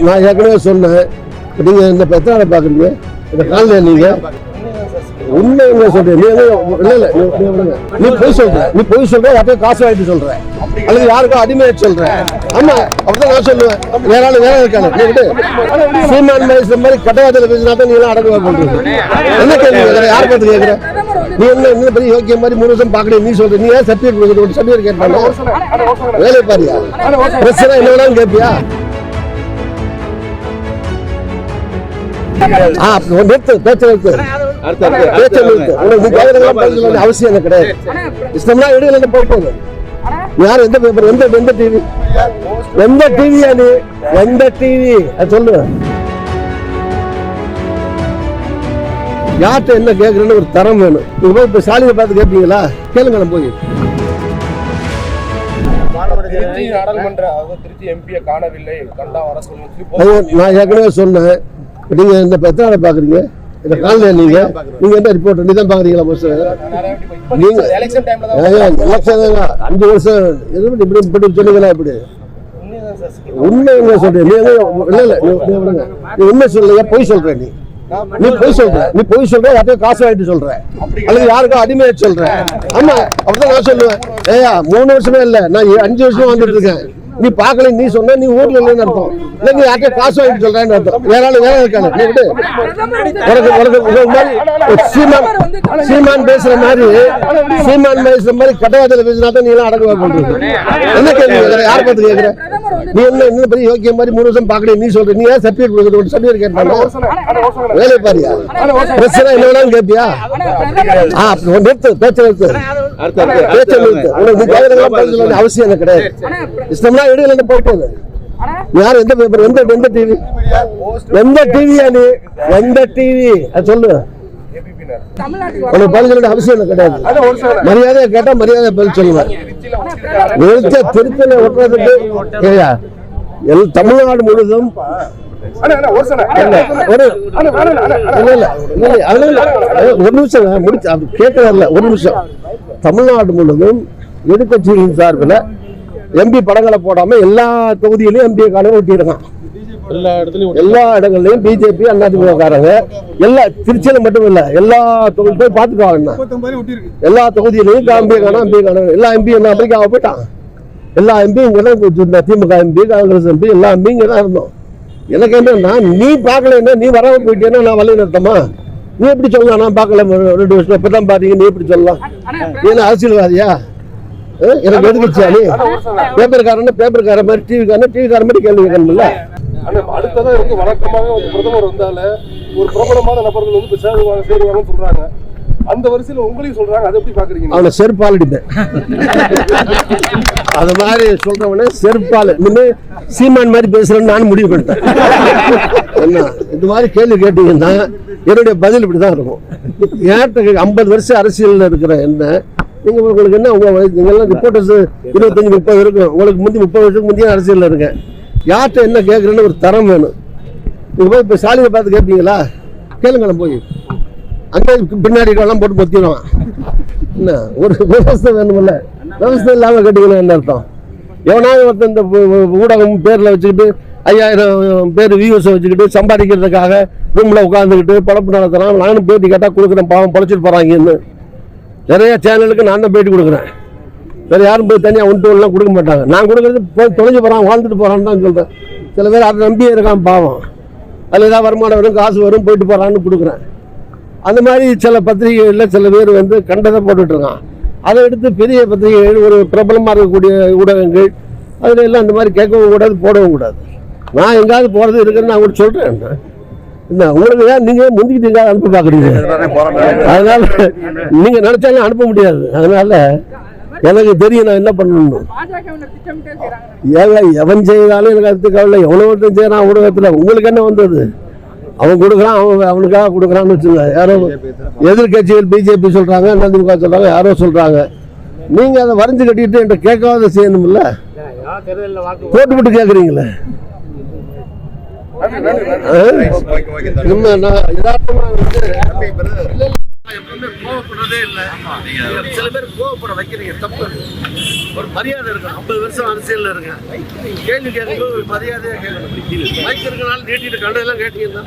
நான் ஏற்கனவே சொன்னேன். நீங்க இந்த பெத்தனால பாக்குறீங்க இந்த காலையில நீங்க. உண்மை என்ன சொல்றீங்க நீ இல்ல இல்ல. நீ- நீ பொய் சொல்ற. நீ பொய் சொல்ற அப்படியே காசு வாங்கிட்டு சொல்ற. அல்லது யாருக்கும் அடிமையை சொல்ற. ஆமா அப்படிதான் நான் சொல்லுவேன். வேற ஆளு வேற இருக்காங்க சீமான் மாதிரி கட்டவாதத்துல பேசினா தான் நீ எல்லாம் அடங்குவா பண்றீங்க என்ன கேள்வி? யார் பார்த்து கேட்கற? நீ என்ன இன்னும் பெரிய யோக்கிய மாதிரி மூணு வருஷம் பாக்கல நீ சொல்ற நீ ஏன் சர்டிஃபிகேட் கொடுக்குற சர்டிஃபிகேட் கேட்பாங்க வேலை பாரியா. பிரச்சனை என்ன வேணாலும் கேட்பியா நிறுத்து பேச்ச நிறுத்து பேச்ச நிறுத்து உனக்கு நீ கேட்கறதெல்லாம் பதில் சொல்ல வேண்டிய அவசியம் எனக்கு கிடையாது. இஷ்டம்னா எடுக்கல போய் போகுது யார் எந்த பேப்பர் எந்த எந்த டிவி எந்த டிவியா நீ? எந்த டிவி அது சொல்லு. யார்கிட்ட என்ன கேட்கறன்னு ஒரு தரம் வேணும். நீங்க போய் இப்ப சாலியை பார்த்து கேட்பீங்களா கேளுங்க நான் போய். நான் ஏற்கனவே சொன்னேன். நீங்க இந்த பெத்தனால பாக்குறீங்க? இந்த காலையில நீங்க? நீங்க என்ன ரிப்போர்ட் நீ தான் பாக்குறீங்களா? நீங்க- எலெக்ஷன். அஞ்சு வருஷம். எது இப்படி இப்படி சொன்னீங்களா இப்படி? உண்மை என்ன சொல்ற நீ இல்ல இல்ல நீ- உண்மை சொல்லலையா? பொய் சொல்ற நீ. நீ பொய் சொல்ற. நீ பொய் சொல்ற யார்கிட்டயும் காசு வாங்கிட்டு சொல்ற. அல்லது யாருக்கும் அடிமையை சொல்ற. ஆமா அப்படிதான் நான் சொல்லுவேன். ஏயா மூணு வருஷமே இல்ல நான் அஞ்சு வருஷமா வந்துட்டு இருக்கேன். நீ பார்க்கல நீ சொன்ன நீ ஊர்ல இல்லைன்னு அர்த்தம். இல்ல நீ யார்கிட்ட காசு வாங்கிட்டு சொல்றேன்னு அர்த்தம். வேற ஆளு வேற இருக்காங்க நீ விட்டு உனக்கு உனக்கு மாதிரி சீமான் சீமான் பேசுற மாதிரி சீமான் பேசுற மாதிரி கட்டவாதத்துல பேசினா தான் நீ எல்லாம் அடங்குவா பண்றது என்ன கேள்வி யார் பார்த்து கேட்கற? நீ என்ன என்ன பெரிய யோக்கிய மாதிரி மூணு வருஷம் பாக்கல நீ சொல்ற நீ ஏன் சர்டிபிகேட் கொடுக்குற சர்டிபிகேட் கேட்பாங்க. வேலை பாரியா? பிரச்சனை என்ன வேணாலும் கேட்பியா? ஆ நிறுத்து பேச்சு நிறுத்து. அவசியம் எனக்கு கிடையாது. இஷ்டம்னா எடுக்கல போய் போகுது யார் எந்த பேப்பர் எந்த எந்த டிவி எந்த டிவியா நீ? எந்த டிவி அது சொல்லு. உனக்கு பதில் சொல்ல அவசியம் எனக்கு கிடையாது. மரியாதையை கேட்டா மரியாதை பதில் சொல்லுவேன். நிறுத்த திருத்தல ஒட்டுறதுக்கு? தமிழ்நாடு முழுவதும் ஒரு நிமிஷம் முடிச்சு அது கேட்கறதில்ல ஒரு நிமிஷம். தமிழ்நாடு முழுவதும் எதிர்கட்சிகளின் சார்பில் எம்பி படங்களை போடாம எல்லா தொகுதியிலையும் எம்பி காலம் ஒட்டியிருக்கான். எல்லா இடத்துலயும் எல்லா இடங்கள்லயும் பிஜேபி அதிமுக காரங்க எல்லா திருச்சியில மட்டும் இல்ல எல்லா தொகுதி போய் பார்த்துக்குவாங்க எல்லா தொகுதியிலையும் எம்பி காணும் எம்பி காணும் எல்லா எம்பி என்ன அமெரிக்காவை போயிட்டான் எல்லா எம்பி இங்க தான் திமுக எம்பி காங்கிரஸ் எம்பி எல்லா எம்பி இங்க தான் இருந்தோம். எனக்கு என்னன்னா நீ பார்க்கலன்னா நீ வராம போயிட்டேன்னா நான் வழி நிறுத்தமா? நீ எப்படி சொல்லலாம் நான் பார்க்கல ரெண்டு வருஷம் இப்பதான் பாத்தீங்க நீ எப்படி சொல்லலாம்? நீ என்ன அரசியல்வாதியா? எனக்கு எதுக்குச்சா நீ? பேப்பர்காரன் பேப்பர்கார மாதிரி டிவிக்காரன் டிவிக்கார மாதிரி கேள்வி கேட்கணும்ல? அடுத்ததான் வந்து வழக்கமாவே வந்து பிரதமர் வந்தால ஒரு பிரபலமான நபர்கள் வந்து இப்ப சேருவாங்க சேருவாங்கன்னு சொல்றாங்க. அந்த வரிசையில் உங்களையும் சொல்றாங்க. அதை எப்படி பாக்குறீங்க? அவனை செருப்பால் அடிப்பேன். அது மாதிரி சொல்றவனே செருப்பால். இனிமே சீமான் மாதிரி பேசுறேன்னு நான் முடிவு பண்ணிட்டேன். என்ன? இந்த மாதிரி கேள்வி கேட்டீங்கன்னா என்னுடைய பதில் இப்படிதான் இருக்கும். ஏன்ட்ட ஐம்பது வருஷம் அரசியலில் இருக்கிற என்ன நீங்க உங்களுக்கு என்ன உங்க வயசு- நீங்க ரிப்போர்ட்டர்ஸ் இருபத்தஞ்சு முப்பது இருக்கும் உங்களுக்கு முந்தி முப்பது வருஷத்துக்கு முந்தைய அரசியலில் இருக்கேன். யார்கிட்ட என்ன கேட்கறேன்னு ஒரு தரம் வேணும். நீங்க போய் இப்போ சாலியை பார்த்து கேட்பீங்களா கேளுங்களேன் போய். அங்கே பின்னாடி எல்லாம் போட்டு பொத்திடுவான். என்ன? ஒரு விவசாயம் வேணுமில்ல. விவசாயம் இல்லாமல் கட்டிக்கணும் என்ன அர்த்தம்? எவனாவது ஒருத்தன் இந்த ஊடகம் பேரில் வச்சுக்கிட்டு ஐயாயிரம் பேர் வியூஸை வச்சுக்கிட்டு சம்பாதிக்கிறதுக்காக ரூமில் உட்காந்துக்கிட்டு பழப்பு நடத்துகிறான் நானும் பேட்டி கேட்டால் கொடுக்குறேன் பாவம் பழச்சிட்டு போகிறாங்கன்னு நிறையா நிறைய சேனலுக்கு நான் தான் பேட்டி கொடுக்குறேன். வேறு யாரும் போய் தனியாக ஒன் டூலாம் கொடுக்க மாட்டாங்க. நான் கொடுக்குறது போய் தொலைஞ்சு போகிறான் வாழ்ந்துட்டு போகிறான்னு தான் சொல்கிறேன் சில பேர் அதை நம்பியே இருக்கான் பாவம். அதில் ஏதாவது வருமானம் வரும் காசு வரும் போயிட்டு போகிறான்னு கொடுக்குறேன். அந்த மாதிரி சில பத்திரிகைகளில் சில பேர் வந்து கண்டதை போட்டுட்ருக்கான். அதை எடுத்து பெரிய பத்திரிகைகள் ஒரு பிரபலமாக இருக்கக்கூடிய ஊடகங்கள் அதுல எல்லாம் அந்த மாதிரி கேட்கவும் கூடாது போடவும் கூடாது. நான் எங்காவது போகிறது இருக்குன்னு நான் கூட சொல்கிறேன் என்ன உங்களுக்கு தான் நீங்கள் முந்திக்கிட்டு எங்காவது அனுப்ப பார்க்குறீங்க? அதனால நீங்கள் நினச்சாலும் அனுப்ப முடியாது. அதனால எனக்கு தெரியும் நான் என்ன பண்ணணும். ஏங்க எவன் செய்தாலும் எனக்கு அதுக்கு கவலை எவ்வளோ ஒருத்தன் செய்யறான் ஊடகத்தில். உங்களுக்கு என்ன வந்தது? அவன் கொடுக்குறான் அவன் அவனுக்காக கொடுக்குறான்னு வச்சுங்க யாரோ எதிர்கட்சிகள் பிஜேபி சொல்றாங்க அதிமுக சொல்றாங்க யாரோ சொல்றாங்க. நீங்க அதை வரைஞ்சு கட்டிட்டு என்கிட்ட கேட்காத செய்யணும்ல? போட்டு போட்டு கேட்குறீங்களே நம்ம நான் யதார்த்தமா வந்து இல்ல, இல்ல, எப்பவுமே கோவப்படுறதே இல்லை சில பேர் கோவப்பட வைக்கிறீங்க தப்பு. ஒரு மரியாதை இருக்கும் ஐம்பது வருஷம் அரசியல் இருங்க கேள்வி கேட்கும்போது ஒரு மரியாதையா கேட்கணும் மைக் இருக்கனால நீட்டிட்டு கண்டதெல்லாம் கேட்டீங்கன்னா